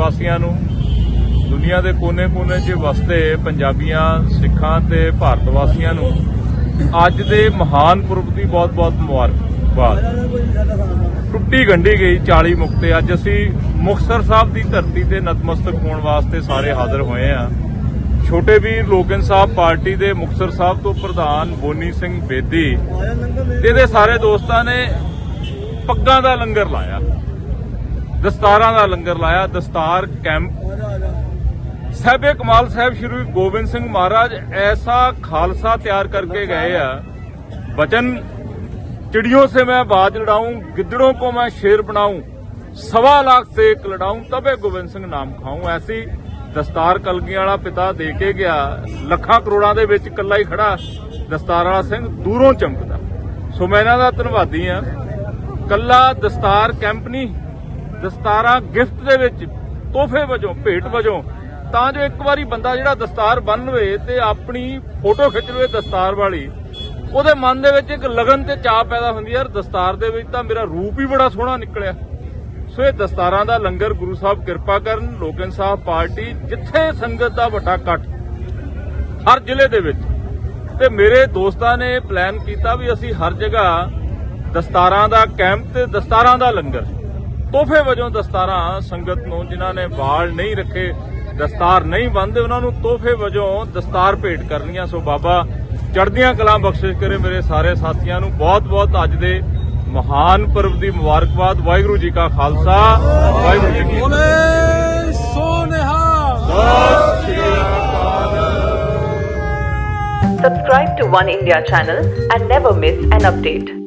ਵਾਸੀਆਂ ਨੂੰ ਦੁਨੀਆ ਦੇ ਕੋਨੇ-ਕੋਨੇ 'ਚ ਵਸਦੇ ਪੰਜਾਬੀਆਂ, ਸਿੱਖਾਂ ਤੇ ਭਾਰਤ ਵਾਸੀਆਂ ਨੂੰ ਅੱਜ ਦੇ ਮਹਾਨ ਪੁਰਬ ਦੀ ਬਹੁਤ-ਬਹੁਤ ਮੁਬਾਰਕਬਾਦ। ਟੁੱਟੀ ਗੰਢੀ ਗਈ 40 ਮੁਕਤੇ। ਅੱਜ ਅਸੀਂ ਮੁਕਤਸਰ ਸਾਹਿਬ ਦੀ ਧਰਤੀ ਤੇ ਨਤਮਸਤਕ ਹੋਣ ਵਾਸਤੇ ਸਾਰੇ ਹਾਜ਼ਰ ਹੋਏ ਆ ਛੋਟੇ ਵੀਰ ਲੋਕਨ ਸਾਹਿਬ ਪਾਰਟੀ ਦੇ ਮੁਕਤਸਰ ਸਾਹਿਬ ਤੋਂ ਪ੍ਰਧਾਨ ਬੋਨੀ ਸਿੰਘ ਬੇਦੀ ਤੇ ਇਹਦੇ ਸਾਰੇ ਦੋਸਤਾਂ ਨੇ ਪੱਗਾਂ ਦਾ ਲੰਗਰ ਲਾਇਆ। ਦਸਤਾਰਾਂ ਦਾ ਲੰਗਰ ਲਾਇਆ, ਦਸਤਾਰ, ਕੈਂਪ। ਸਹਿਬੇ ਕਮਾਲ ਸਾਹਿਬ ਸ਼੍ਰੀ ਗੋਬਿੰਦ ਸਿੰਘ ਮਹਾਰਾਜ ਐਸਾ ਖਾਲਸਾ ਤਿਆਰ ਕਰਕੇ ਗਏ ਆ। ਬਚਨ चिड़ियों ਸੇ ਮੈਂ ਬਾਜ लड़ाऊं गिद्धड़ों ਕੋ ਮੈਂ ਸ਼ੇਰ बनाऊं ਸਵਾ लाख से एक लड़ाऊं तबे गोविंद सिंह ਨਾਮ ਖਾਉਂ ਐਸੀ ਦਸਤਾਰ ਕਲਗੀ ਵਾਲਾ ਪਿਤਾ ਦੇ ਕੇ ਗਿਆ। ਲੱਖਾਂ ਕਰੋੜਾਂ ਦੇ ਵਿੱਚ ਇਕੱਲਾ ਹੀ ਖੜਾ ਦਸਤਾਰ ਵਾਲਾ ਸਿੰਘ ਦੂਰੋਂ ਚਮਕਦਾ। ਸੋ ਮੈਂ ਇਹਨਾਂ ਦਾ ਧੰਨਵਾਦੀ ਆ ਕੱਲਾ ਦਸਤਾਰ ਕੈਂਪ ਨਹੀਂ ਦਸਤਾਰਾਂ ਗਿਫਟ ਦੇ ਵਿੱਚ, ਤੋਹਫੇ ਵਜੋਂ, ਭੇਟ ਵਜੋਂ, ਤਾਂ ਜੋ ਇੱਕ ਵਾਰੀ ਬੰਦਾ ਜਿਹੜਾ ਦਸਤਾਰ ਬੰਨ ਲਵੇ ਤੇ ਆਪਣੀ ਫੋਟੋ ਖਿੱਚ ਲਵੇ ਦਸਤਾਰ ਵਾਲੀ, ਉਹਦੇ ਮਨ ਦੇ ਵਿੱਚ ਇੱਕ ਲਗਨ ਤੇ ਚਾਹ ਪੈਦਾ ਹੁੰਦੀ ਹੈ ਯਾਰ ਦਸਤਾਰ ਦੇ ਵਿੱਚ ਤਾਂ ਮੇਰਾ ਰੂਪ ਹੀ ਬੜਾ ਸੋਹਣਾ ਨਿਕਲਿਆ। ਸੋ ਇਹ ਦਸਤਾਰਾਂ ਦਾ ਲੰਗਰ ਗੁਰੂ ਸਾਹਿਬ ਕਿਰਪਾ ਕਰਨ ਲੋਕ ਇਨਸਾਫ਼ ਪਾਰਟੀ, ਜਿੱਥੇ ਸੰਗਤ ਦਾ ਵੱਡਾ ਇਕੱਠ, ਹਰ ਜ਼ਿਲ੍ਹੇ ਦੇ ਵਿੱਚ। ਤੇ ਮੇਰੇ ਦੋਸਤਾਂ ਨੇ ਪਲਾਨ ਕੀਤਾ ਵੀ ਅਸੀਂ ਹਰ ਜਗ੍ਹਾ ਦਸਤਾਰਾਂ ਦਾ ਕੈਂਪ ਤੇ ਦਸਤਾਰਾਂ ਦਾ ਲੰਗਰ ਤੋਹਫੇ ਵਜੋਂ ਦਸਤਾਰਾਂ ਸੰਗਤ ਨੂੰ ਜਿਨ੍ਹਾਂ ਨੇ ਵਾਲ ਨਹੀਂ ਰੱਖੇ ਦਸਤਾਰ ਨਹੀਂ ਬੰਨਦੇ ਉਹਨਾਂ ਨੂੰ ਤੋਹਫੇ ਵਜੋਂ ਦਸਤਾਰ ਭੇਟ ਕਰਨੀਆਂ। ਸੋ ਬਾਬਾ ਚੜ੍ਹਦੀਆਂ ਕਲਾਂ ਬਖਸ਼ਿਸ਼ ਕਰੇ ਮੇਰੇ ਸਾਰੇ ਸਾਥੀਆਂ ਨੂੰ। ਬਹੁਤ-ਬਹੁਤ ਅੱਜ ਦੇ ਮਹਾਨ ਪਰਵ ਦੀ ਮੁਬਾਰਕਬਾਦ। ਵਾਹਿਗੁਰੂ ਜੀ ਕਾ ਖਾਲਸਾ। ਵਾਹਿਗੁਰੂ ਜੀ ਕੀ ਬੋਲੇ ਸੋਨਿਹਾ। Subscribe to One India channel and never miss an update.